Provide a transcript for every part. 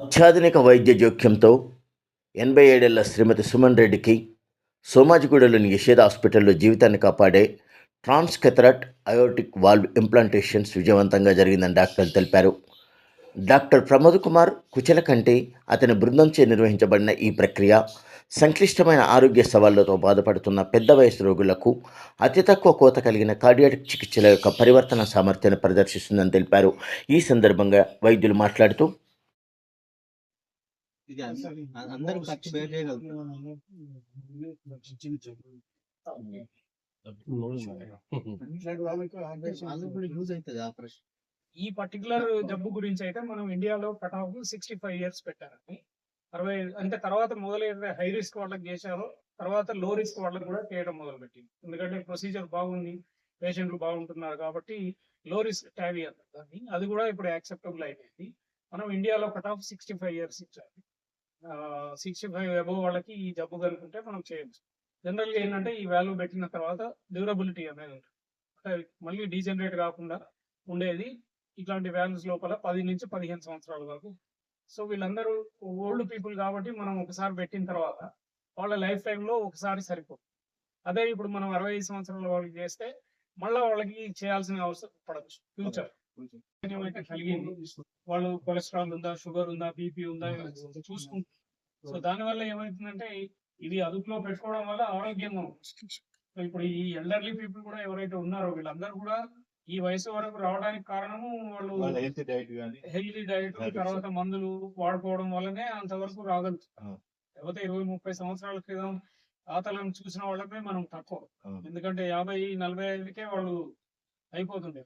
అత్యాధునిక వైద్య జోక్యంతో ఎనభై ఏడేళ్ళ శ్రీమతి సుమన్ రెడ్డికి సోమాజిగూడలోని యశోద హాస్పిటల్లో జీవితాన్ని కాపాడే ట్రాన్స్కెథరట్ అయోటిక్ వాల్వ్ ఇంప్లాంటేషన్స్ విజయవంతంగా జరిగిందని డాక్టర్లు తెలిపారు. డాక్టర్ ప్రమోద్ కుమార్ కుచల కంటే అతని బృందంచే నిర్వహించబడిన ఈ ప్రక్రియ సంక్లిష్టమైన ఆరోగ్య సవాళ్ళతో బాధపడుతున్న పెద్ద వయసు రోగులకు అతి తక్కువ కోత కలిగిన కార్డియాటిక్ చికిత్సల యొక్క పరివర్తన సామర్థ్యాన్ని ప్రదర్శిస్తుందని తెలిపారు. ఈ సందర్భంగా వైద్యులు మాట్లాడుతూ ఇది అందరూ ఖర్చు యూజ్ అవుతుంది ఆపరేషన్ ఈ పర్టికులర్ జబ్బు గురించి అయితే మనం ఇండియాలో cut off sixty five years పెట్టారండి. అరవై అంటే తర్వాత మొదలైతే హై రిస్క్ వాళ్ళకి చేశారో. తర్వాత లో రిస్క్ వాళ్ళకి కూడా చేయడం మొదలు పెట్టింది ఎందుకంటే ప్రొసీజర్ బాగుంది పేషెంట్లు బాగుంటున్నారు కాబట్టి లో రిస్క్ ట్యావీ దాన్ని అది కూడా ఇప్పుడు యాక్సెప్టబుల్ అయిపోయింది. మనం ఇండియాలో cut off sixty five years ఇచ్చారు. సిక్స్టీ ఫైవ్ అబోవ్ వాళ్ళకి ఈ జబ్బు కనుకుంటే మనం చేయొచ్చు. జనరల్గా ఏంటంటే ఈ వాల్యూ పెట్టిన తర్వాత డ్యూరబిలిటీ అనేది ఉంటుంది. అంటే మళ్ళీ డీజనరేట్ కాకుండా ఉండేది ఇట్లాంటి వ్యాల్యూస్ లోపల పది నుంచి పదిహేను సంవత్సరాల వరకు. సో వీళ్ళందరూ ఓల్డ్ పీపుల్ కాబట్టి మనం ఒకసారి పెట్టిన తర్వాత వాళ్ళ లైఫ్ టైంలో ఒకసారి సరిపోదు. అదే ఇప్పుడు మనం అరవై ఐదు సంవత్సరాల వాళ్ళకి చేస్తే మళ్ళీ వాళ్ళకి చేయాల్సిన అవసరం పడవచ్చు ఫ్యూచర్. వాళ్ళు కొలెస్ట్రాల్ ఉందా షుగర్ ఉందా బీపీ ఉందా చూసుకుంటారు సో దానివల్ల ఏమవుతుందంటే ఇది అదుపులో పెట్టుకోవడం వల్ల ఆరోగ్యంగా సో ఇప్పుడు ఈ ఎల్డర్లీ పీపుల్ కూడా ఎవరైతే ఉన్నారో వీళ్ళందరూ కూడా ఈ వయసు వరకు రావడానికి కారణము వాళ్ళు హెల్త్ డైట్. తర్వాత మందులు వాడుకోవడం వల్లనే అంతవరకు రాగలుగుతాం. అవును. లేకపోతే ఇరవై ముప్పై సంవత్సరాల క్రితం తాతలను చూసిన వాళ్ళకే మనం తక్కువ. ఎందుకంటే యాభై నలభై ఐదుకే వాళ్ళు అయిపోతుండే.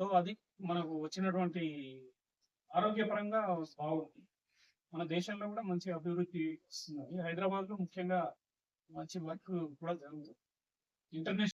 సో అది మనకు వచ్చినటువంటి ఆరోగ్యపరంగా బాగుంది. మన దేశంలో కూడా మంచి అభివృద్ధి వస్తుంది. హైదరాబాద్లో ముఖ్యంగా మంచి వర్క్ కూడా జరుగుతుంది. ఇంటర్నేషనల్